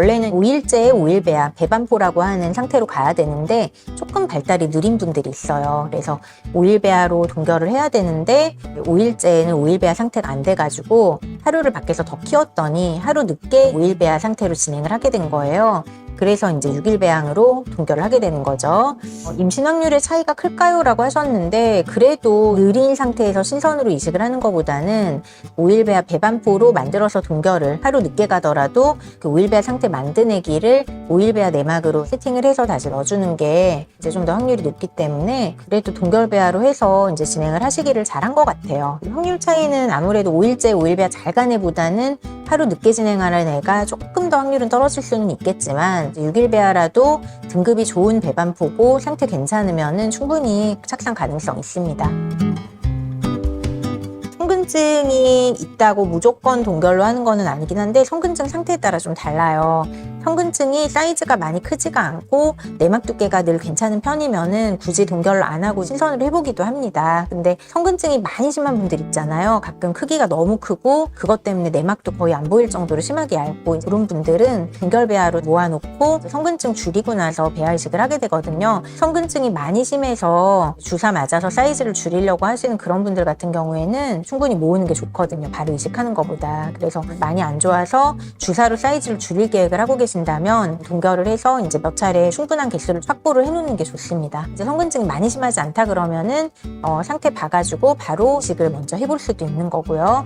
5일째 5일배아 배반포라고 하는 상태로 가야 되는데 조금 발달이 느린 분들이 있어요. 그래서 5일 배아로 동결을 해야 되는데 5일째에는 5일 배아 상태가 안 돼가지고 하루를 밖에서 더 키웠더니 하루 늦게 5일 배아 상태로 진행을 하게 된 거예요. 그래서 이제 6일 배양으로 동결을 하게 되는 거죠. 어, 임신 확률의 차이가 클까요? 라고 하셨는데 그래도 느린 상태에서 신선으로 이식을 하는 것보다는 5일 배아 배반포로 만들어서 동결을 하루 늦게 가더라도 그 5일 배아 상태 만드내기를 5일 배아 내막으로 세팅을 해서 다시 넣어주는 게 이제 좀 더 확률이 높기 때문에 그래도 동결 배아로 해서 이제 진행을 하시기를 잘한 것 같아요. 확률 차이는 아무래도 5일째 5일 배아 잘간 애보다는 하루 늦게 진행하는 애가 조금 더 확률은 떨어질 수는 있겠지만 6일 배아라도 등급이 좋은 배반포고 상태 괜찮으면 충분히 착상 가능성 있습니다. 성근증이 있다고 무조건 동결로 하는 거는 아니긴 한데 성근증 상태에 따라 좀 달라요. 성근증이 사이즈가 많이 크지가 않고 내막 두께가 늘 괜찮은 편이면은 굳이 동결을 안 하고 신선으로 해보기도 합니다. 근데 성근증이 많이 심한 분들 있잖아요. 가끔 크기가 너무 크고 그것 때문에 내막도 거의 안 보일 정도로 심하게 얇고 그런 분들은 동결 배아로 모아놓고 성근증 줄이고 나서 배아 이식을 하게 되거든요. 성근증이 많이 심해서 주사 맞아서 사이즈를 줄이려고 하시는 그런 분들 같은 경우에는 충분히 모으는 게 좋거든요. 바로 이식하는 것보다. 그래서 많이 안 좋아서 주사로 사이즈를 줄일 계획을 하고 계신다면 동결을 해서 이제 몇 차례 충분한 개수를 확보를 해놓는 게 좋습니다. 이제 성근증이 많이 심하지 않다 그러면은 어, 상태 봐가지고 바로 이식을 먼저 해볼 수도 있는 거고요.